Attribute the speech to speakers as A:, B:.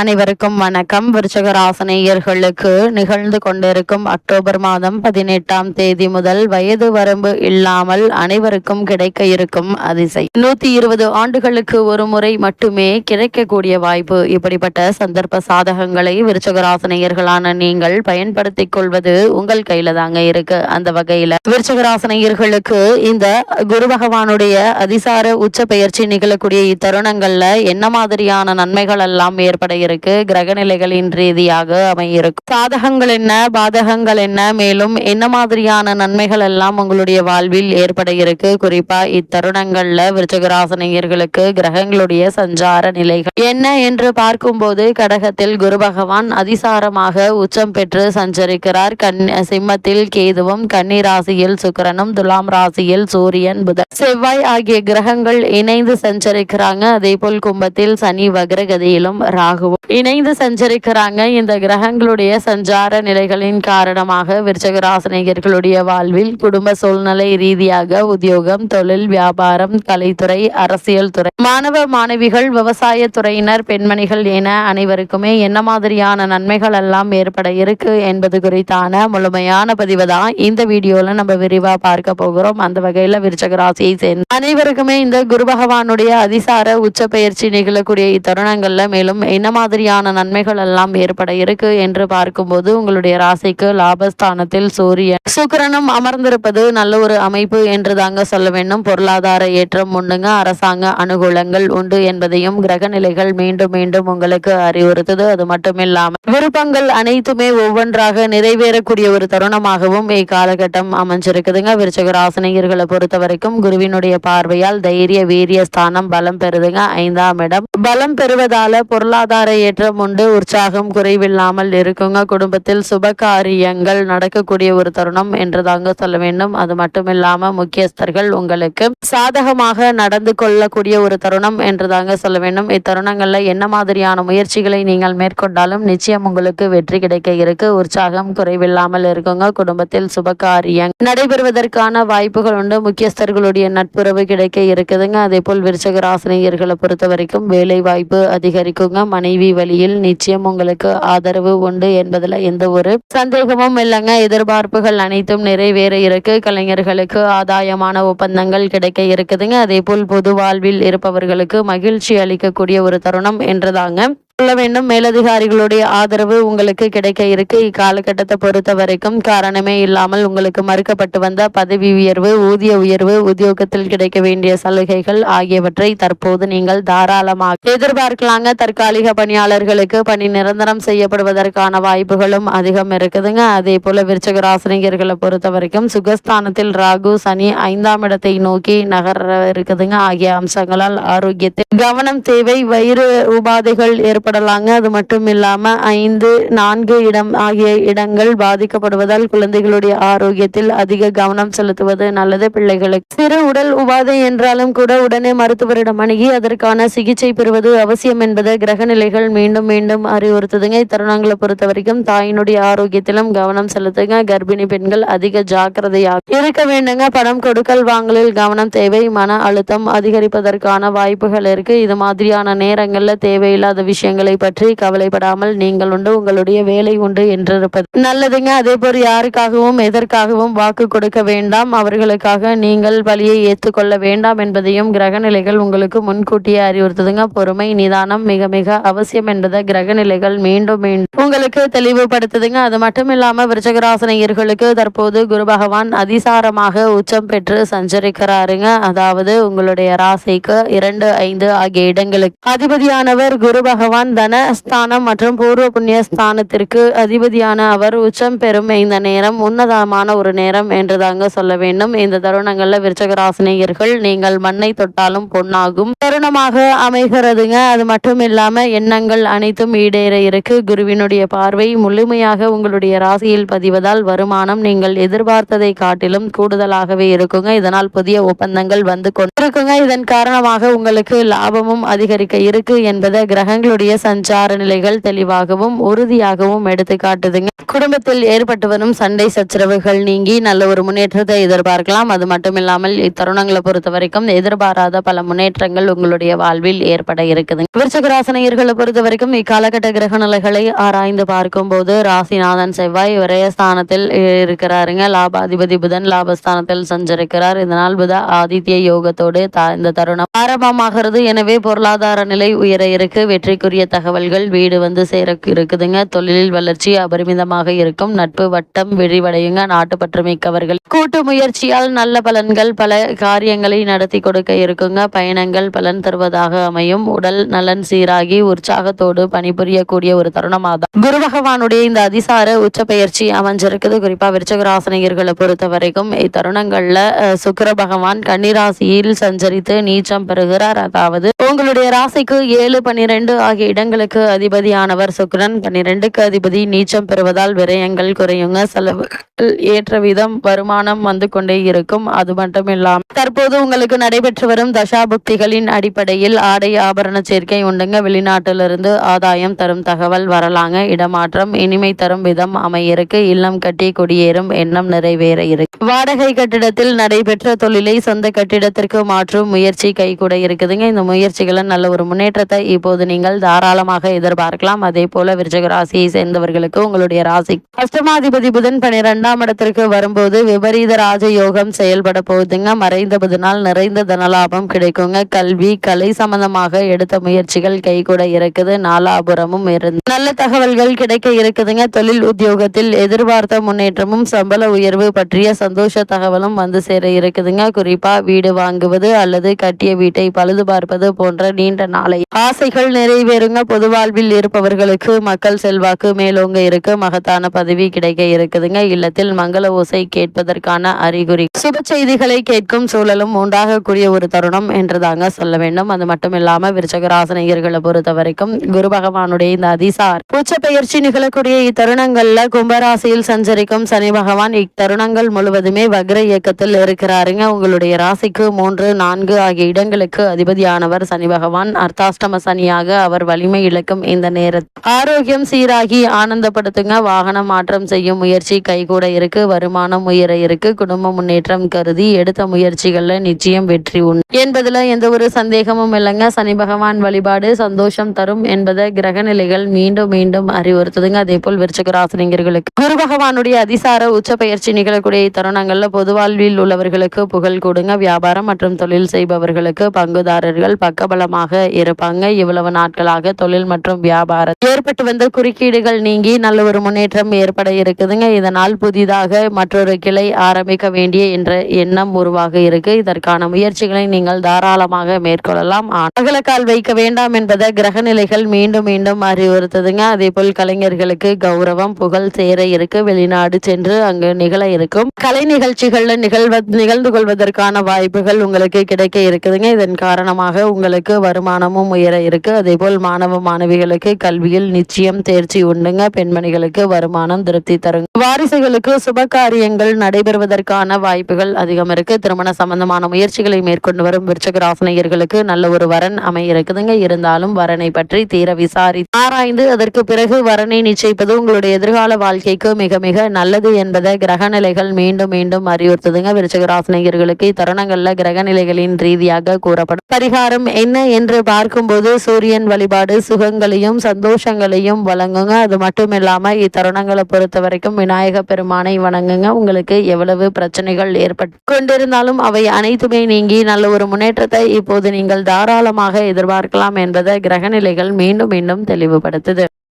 A: அனைவருக்கும் வணக்கம். விருச்சகராசனையர்களுக்கு நிகழ்ந்து கொண்டிருக்கும் அக்டோபர் மாதம் பதினெட்டாம் தேதி முதல் வயது வரம்பு இல்லாமல் அனைவருக்கும் கிடைக்க இருக்கும் அதிசை நூத்தி இருபது ஆண்டுகளுக்கு ஒரு முறை மட்டுமே கிடைக்கக்கூடிய வாய்ப்பு. இப்படிப்பட்ட சந்தர்ப்ப சாதகங்களை விருச்சகராசனையர்களான நீங்கள் பயன்படுத்திக் கொள்வது உங்கள் கையில தாங்க இருக்கு. அந்த வகையில விருச்சகராசனையர்களுக்கு இந்த குரு பகவானுடைய அதிசார உச்ச பெயர்ச்சி நிகழக்கூடிய இத்தருணங்கள்ல என்ன மாதிரியான நன்மைகள் எல்லாம் ஏற்பட இருக்கு. கிரகநிலைகளின் ரீதியாக அமையிருக்கு. சாதகங்கள் என்ன? பாதகங்கள் என்ன? மேலும் என்ன மாதிரியான நன்மைகள் எல்லாம் உங்களுடைய வாழ்வில் ஏற்பட இருக்கு? குறிப்பா இத்தருணங்கள்ல விருச்சகராசனையர்களுக்கு கிரகங்களுடைய சஞ்சார நிலைகள் என்ன என்று பார்க்கும்போது கடகத்தில் குரு பகவான் அதிசாரமாக உச்சம் பெற்று சஞ்சரிக்கிறார். கண் சிம்மத்தில் கேதுவும் கன்னி ராசியில் சுக்கிரனும் துலாம் ராசியில் சூரியன் புதன். செவ்வாய் ஆகிய கிரகங்கள் இணைந்து சஞ்சரிக்கிறாங்க. அதே போல் கும்பத்தில் சனி வக்ரகதியிலும் ராகுவும் இணைந்து சஞ்சரிக்கிறாங்க இந்த கிரகங்களுடைய சஞ்சார நிலைகளின் காரணமாக விருச்சகராசனிகர்களுடைய வாழ்வில் குடும்ப சூழ்நிலை ரீதியாக உத்தியோகம் தொழில் வியாபாரம் கலைத்துறை அரசியல் துறை மாணவ மாணவிகள் விவசாய துறையினர் பெண்மணிகள் என அனைவருக்குமே என்ன மாதிரியான நன்மைகள் எல்லாம் ஏற்பட இருக்கு என்பது குறித்தான முழுமையான பதிவு தான் இந்த வீடியோல நம்ம விரிவா பார்க்க போகிறோம். அந்த வகையில விருச்சகராசியை சேர்ந்த அனைவருக்குமே இந்த குரு பகவானுடைய அதிசார உச்ச பயிற்சி நிகழக்கூடிய இத்தருணங்கள்ல மேலும் என்ன மாதிரியான நன்மைகள் எல்லாம் ஏற்பட இருக்கு என்று பார்க்கும்போது உங்களுடைய ராசிக்கு லாபஸ்தானத்தில் சூரியன் சுக்கிரனும் அமர்ந்திருப்பது நல்ல ஒரு அமைப்பு என்று தாங்க சொல்ல வேண்டும். பொருளாதார ஏற்றம் உண்டுங்க அரசாங்க அனுகூலங்கள் உண்டு என்பதையும் கிரக நிலைகள் மீண்டும் மீண்டும் உங்களுக்கு அறிவுறுத்துது. அது மட்டும் இல்லாமல் விருப்பங்கள் அனைத்துமே ஒவ்வொன்றாக நிறைவேறக்கூடிய ஒரு தருணமாகவும் இக்காலகட்டம் அமைஞ்சிருக்குதுங்க. விருச்சக ராசினியர்களை பொறுத்த வரைக்கும் குருவினுடைய பார்வையால் தைரிய வீரிய ஸ்தானம் பலம் பெறுதுங்க. ஐந்தாம் இடம். பலம் பெறுவதால பொருளாதார ஏற்றம் உண்டு. உற்சாகம் குறைவில்லாமல் இருக்குங்க. குடும்பத்தில் சுப காரியங்கள் நடக்கக்கூடிய ஒரு தருணம் என்று தாங்க சொல்ல வேண்டும். அது மட்டும் இல்லாம முக்கியஸ்தர்கள் உங்களுக்கு சாதகமாக நடந்து கொள்ளக்கூடிய ஒரு தருணம் என்று தாங்க சொல்ல வேண்டும். இத்தருணங்கள்ல என்ன மாதிரியான முயற்சிகளை நீங்கள் மேற்கொண்டாலும் நிச்சயம் உங்களுக்கு வெற்றி கிடைக்க இருக்கு. உற்சாகம் குறைவில்லாமல் இருக்குங்க. குடும்பத்தில் சுப காரியம் நடைபெறுவதற்கான வாய்ப்புகள் உண்டு. முக்கியஸ்தர்களுடைய நட்புறவு கிடைக்க இருக்குதுங்க. அதே போல் விருச்சக ராசினியர்களை பொறுத்த வரைக்கும் வேலை வாய்ப்பு அதிகரிக்குங்க. மனைவி வழியில் நிச்சயம் உங்களுக்கு ஆதரவு உண்டு என்பதுல எந்த ஒரு சந்தேகமும் இல்லைங்க. எதிர்பார்ப்புகள் அனைத்தும் நிறைவேற இருக்கு. கலைஞர்களுக்கு ஆதாயமான ஒப்பந்தங்கள் கிடைக்க இருக்குதுங்க. அதே போல் பொது வாழ்வில் இருப்பவர்களுக்கு மகிழ்ச்சி அளிக்கக்கூடிய ஒரு தருணம் என்றதாங்க சொல்ல வேண்டும். மேலதிகாரிகளுடைய ஆதரவு உங்களுக்கு கிடைக்க இருக்கு. இக்காலகட்டத்தை பொறுத்த வரைக்கும் காரணமே இல்லாமல் உங்களுக்கு மறுக்கப்பட்டு வந்த பதவி உயர்வு ஊதிய உயர்வு உத்தியோகத்தில் கிடைக்க வேண்டிய சலுகைகள் ஆகியவற்றை தற்போது நீங்கள் தாராளமாக எதிர்பார்க்கலாங்க. தற்காலிக பணியாளர்களுக்கு பணி நிரந்தரம் செய்யப்படுவதற்கான வாய்ப்புகளும் அதிகம் இருக்குதுங்க. அதே போல விருச்சக ராசினிகர்களை பொறுத்த வரைக்கும் சுகஸ்தானத்தில் ராகு சனி ஐந்தாம் இடத்தை நோக்கி நகர இருக்குதுங்க. ஆகிய அம்சங்களால் ஆரோக்கியத்தில் கவனம் தேவை வயிறு உபாதைகள் ஏற்படலாங்க அது மட்டும் இல்லாமல் ஐந்து நான்கு இடம் ஆகிய இடங்கள் பாதிக்கப்படுவதால் குழந்தைகளுடைய ஆரோக்கியத்தில் அதிக கவனம் செலுத்துவது நல்லது பிள்ளைகளுக்கு. சிறு உடல் உபாதை என்றாலும் கூட உடனே மருத்துவரிடம் அணுகி அதற்கான சிகிச்சை பெறுவது அவசியம் என்பதை கிரக நிலைகள் மீண்டும் மீண்டும் அறிவுறுத்துதுங்க. இத்தருணங்களை பொறுத்த வரைக்கும் தாயினுடைய ஆரோக்கியத்திலும் கவனம் செலுத்துங்க. கர்ப்பிணி பெண்கள் அதிக ஜாக்கிரதையாக இருக்க வேண்டுங்க. பணம் கொடுக்கல் வாங்கலில் கவனம் தேவை. மன அழுத்தம் அதிகரிப்பதற்கான வாய்ப்புகள் இருக்கு. இது மாதிரியான நேரங்களில் தேவையில்லாத விஷயங்கள் பற்றி கவலைப்படாமல் நீங்கள் உண்டு உங்களுடைய வேலை உண்டு என்றிருப்பது நல்லதுங்க. அதே போல் யாருக்காகவும் எதற்காகவும் வாக்கு கொடுக்க வேண்டாம். அவர்களுக்காக நீங்கள் பலியை ஏற்றுக்கொள்ள வேண்டாம் என்பதையும் கிரகநிலைகள் உங்களுக்கு முன்கூட்டியே அறிவுறுத்துதுங்க. பொறுமை நிதானம் மிக மிக அவசியம் என்பதை கிரகநிலைகள் மீண்டும் மீண்டும் உங்களுக்கு தெளிவுபடுத்துதுங்க. அது மட்டும் இல்லாம விருச்சகராசனையர்களுக்கு தற்போது குரு பகவான் அதிசாரமாக உச்சம் பெற்று சஞ்சரிக்கிறாருங்க. அதாவது உங்களுடைய ராசிக்கு இரண்டு ஐந்து ஆகிய இடங்களுக்கு. அதிபதியானவர் குரு பகவான் தன ஸ்தானம் மற்றும் பூர்வ புண்ணிய ஸ்தானத்திற்கு அதிபதியான அவர் உச்சம் பெறும் இந்த நேரம் உன்னதமான ஒரு நேரம் என்று தாங்க சொல்ல வேண்டும். இந்த தருணங்கள்ல விருச்சக ராசினியர்கள் நீங்கள் மண்ணை தொட்டாலும் பொன்னாகும். தருணமாக அமைகிறதுங்க. அது மட்டும் இல்லாம எண்ணங்கள் அனைத்தும் ஈடேற இருக்கு. குருவினுடைய பார்வை முழுமையாக உங்களுடைய ராசியில் பதிவதால் வருமானம் நீங்கள் எதிர்பார்த்ததை காட்டிலும் கூடுதலாகவே இருக்குங்க. இதனால் புதிய ஒப்பந்தங்கள் வந்து கொண்டிருக்குங்க. இதன் காரணமாக உங்களுக்கு லாபமும் அதிகரிக்க இருக்கு என்பதை கிரகங்களுடைய சஞ்சார நிலைகள் தெளிவாகவும் உறுதியாகவும் எடுத்து காட்டுதுங்க. குடும்பத்தில் ஏற்பட்டு வரும் சண்டை சச்சரவுகள் நீங்கி நல்ல ஒரு முன்னேற்றத்தை எதிர்பார்க்கலாம். அது மட்டும் இல்லாமல் இத்தருணங்களை பொறுத்த வரைக்கும் எதிர்பாராத பல முன்னேற்றங்கள் உங்களுடைய வாழ்வில் ஏற்பட இருக்குது விருச்சகராசனையர்களை பொறுத்த வரைக்கும் இக்காலகட்ட கிரக நிலைகளை ஆராய்ந்து பார்க்கும்போது ராசிநாதன் செவ்வாய் விரயஸ்தானத்தில் இருக்கிறாருங்க. லாபாதிபதி புதன் லாபஸ்தானத்தில் சஞ்சரிக்கிறார். இதனால் புத ஆதித்ய யோகத்தோடு இந்த தருணம் ஆரம்பமாகிறது. எனவே பொருளாதார நிலை உயர இருக்கு. வெற்றிக்குரிய தகவல்கள் வீடு வந்து சேர இருக்குதுங்க. தொழிலில் வளர்ச்சி அபரிமிதமாக இருக்கும். நட்பு வட்டம் விரிவடையுங்க. நாட்டுப்பற்று மிக்கவர்கள் கூட்டு முயற்சியால் நல்ல பலன்கள் பல காரியங்களை நடத்தி கொடுக்க இருக்குங்க. பயணங்கள் பலன் தருவதாக அமையும். உடல் நலன் சீராகி உற்சாகத்தோடு பணிபுரியக்கூடிய ஒரு தருணமாக குரு பகவானுடைய இந்த அதிசார உச்ச பயிற்சி அமைஞ்சிருக்குது. குறிப்பா விருச்சகராசனியர்களை பொறுத்த வரைக்கும் இத்தருணங்கள்ல சுக்கர பகவான் கன்னிராசியில் சஞ்சரித்து நீச்சம் பெறுகிறார். அதாவது உங்களுடைய ராசிக்கு ஏழு பன்னிரெண்டு ஆகிய இடங்களுக்கு அதிபதியானவர் சுக்ரன் பன்னிரெண்டுக்கு அதிபதி நீச்சம் பெறுவதால் விரயங்கள் குறையுங்க. செலவுகள் ஏற்ற விதம் வருமானம் வந்து கொண்டே இருக்கும். அது மட்டும் இல்லாமல் தற்போது உங்களுக்கு நடைபெற்று வரும் தசாபுக்திகளின் அடிப்படையில் ஆடை ஆபரண சேர்க்கை உண்டுங்க. வெளிநாட்டிலிருந்து ஆதாயம் தரும் தகவல் வரலாங்க. இடமாற்றம் இனிமை தரும் விதம் அமையிருக்கு. இல்லம் கட்டி குடியேறும் எண்ணம் நிறைவேற இருக்கு. வாடகை கட்டிடத்தில் நடைபெற்ற தொழிலை சொந்த கட்டிடத்திற்கு மாற்றும் முயற்சி கைகூட இருக்குதுங்க. இந்த முயற்சிகளை நல்ல ஒரு முன்னேற்றத்தை இப்போது நீங்கள் தாராளமாக எதிர்பார்க்கலாம். அதே போல விருச்சக ராசியை சேர்ந்தவர்களுக்கு உங்களுடைய ராசி. அஷ்டமாதிபதி புதன் பனிரெண்டாம் இடத்திற்கு வரும்போது விபரீத ராஜ யோகம் செயல்பட போகுதுங்க. மறைந்த புதனால் நிறைந்த தனலாபம் கிடைக்குங்க. கல்வி கலை சம்பந்தமாக எடுத்த முயற்சிகள் கை கூட இருக்குது. நாலாபுரமும் இருந்து நல்ல தகவல்கள் கிடைக்க இருக்குதுங்க. தொழில் உத்தியோகத்தில் எதிர்பார்த்த முன்னேற்றமும் சம்பள உயர்வு பற்றிய சந்தோஷ தகவலும் வந்து சேர இருக்குதுங்க. குறிப்பா வீடு வாங்குவது அல்லது கட்டிய வீட்டை பழுது பார்ப்பது போன்ற நீண்ட நாளை ஆசைகள் நிறைவேறும். நிறைவேறுங்க பொது வாழ்வில் இருப்பவர்களுக்கு மக்கள் செல்வாக்கு மேலோங்க இருக்கு. மகத்தான பதவி கிடைக்க இருக்குதுங்க. இல்லத்தில் மங்கள ஓசை கேட்பதற்கான அறிகுறி. சுப செய்திகளை கேட்கும் சூழலும் உண்டாகக்கூடிய ஒரு தருணம் என்றுதாங்க சொல்ல வேண்டும். அது மட்டும் இல்லாம விருச்சகராசனியர்களை பொறுத்த வரைக்கும் குரு பகவானுடைய இந்த அதிசார் பூச்ச பயிற்சி நிகழக்கூடிய இத்தருணங்கள்ல கும்பராசியில் சஞ்சரிக்கும் சனி பகவான் இத்தருணங்கள் முழுவதுமே வக்ர இயக்கத்தில் இருக்கிறாருங்க. உங்களுடைய ராசிக்கு மூன்று நான்கு ஆகிய இடங்களுக்கு அதிபதியானவர் சனி பகவான். அர்த்தாஷ்டம சனியாக அவர் வலிமை இழக்கும் இந்த நேரத்தில் ஆரோக்கியம் சீராகி ஆனந்தப்படுத்துங்க. வாகன மாற்றம் செய்யும் முயற்சி கைகூட இருக்கு. வருமானம் உயர இருக்கு. குடும்ப முன்னேற்றம் கருதி எடுத்த முயற்சிகள்ல நிச்சயம் வெற்றி உண்டு என்பதுல எந்த ஒரு சந்தேகமும் இல்லைங்க. சனி பகவான் வழிபாடு சந்தோஷம் தரும் என்பதை கிரக நிலைகள் மீண்டும் மீண்டும் அறிவுறுத்துதுங்க. அதே போல் விருச்சகராசினியர்களுக்கு குரு பகவானுடைய அதிசார உச்ச பயிற்சி நிகழக்கூடிய தருணங்கள்ல பொது வாழ்வில் உள்ளவர்களுக்கு புகழ் கொடுங்க. வியாபாரம் மற்றும் தொழில் செய்பவர்களுக்கு பங்குதாரர்கள் பக்கபலமாக இருப்பாங்க. இவ்வளவு நாட்களாக தொழில் மற்றும் வியாபாரம் ஏற்பட்டு வந்த குறுக்கீடுகள் நீங்கி நல்ல ஒரு முன்னேற்றம் ஏற்பட இருக்குதுங்க. இதனால் புதிதாக மற்றொரு கிளை ஆரம்பிக்க வேண்டிய என்ற எண்ணம் உருவாக இருக்கு. இதற்கான முயற்சிகளை நீங்கள் தாராளமாக மேற்கொள்ளலாம். அகலக்கால் வைக்க வேண்டாம் என்பதை கிரக நிலைகள் மீண்டும் மீண்டும் அறிவுறுத்துதுங்க. அதே போல் கலைஞர்களுக்கு கௌரவம் புகழ் சேர இருக்கு. வெளிநாடு சென்று அங்கு நிகழ இருக்கும். கலை நிகழ்ச்சிகள்ல நிகழ்வ நிகழ்ந்து கொள்வதற்கான வாய்ப்புகள் உங்களுக்கு கிடைக்க இருக்குதுங்க. இதன் காரணமாக உங்களுக்கு வருமானமும் உயர இருக்கு. அதே போல் மாணவ மாணவிகளுக்கு கல்வியில் நிச்சயம் தேர்ச்சி உண்டுங்க. பெண்மணிகளுக்கு வருமானம் திருப்தி தரும் வாரிசுகளுக்கு சுப காரியங்கள் நடைபெறுவதற்கான வாய்ப்புகள் அதிகம் இருக்கு. திருமண சம்பந்தமான முயற்சிகளை மேற்கொண்டு வரும் விருச்சக நல்ல ஒரு வரன் அமைய இருக்குதுங்க. இருந்தாலும் வரனை பற்றி தீர விசாரி ஆராய்ந்து அதற்கு பிறகு வரனை நிச்சயிப்பது உங்களுடைய எதிர்கால வாழ்க்கைக்கு மிக மிக நல்லது என்பதை கிரக நிலைகள் மீண்டும் மீண்டும் அறிவுறுத்துதுங்க. விருச்சக ராசினியர்களுக்கு இத்தருணங்கள்ல கிரக நிலைகளின் ரீதியாக கூறப்படும். பரிகாரம் என்ன என்று பார்க்கும்போது சூரியன் வழிபாடு சுகங்களையும் சந்தோஷங்களையும் வழங்குங்க. அது மட்டும் இல்லாமல் இத்தருணங்களை பொறுத்த வரைக்கும் விநாயக பெருமானை வணங்குங்க. உங்களுக்கு எவ்வளவு பிரச்சனைகள் ஏற்பட்டு கொண்டிருந்தாலும் அவை அனைத்துமே நீங்கி நல்ல ஒரு முன்னேற்றத்தை இப்போது நீங்கள் தாராளமாக எதிர்பார்க்கலாம் என்பதை கிரகநிலைகள் மீண்டும் மீண்டும் தெளிவுபடுத்துது.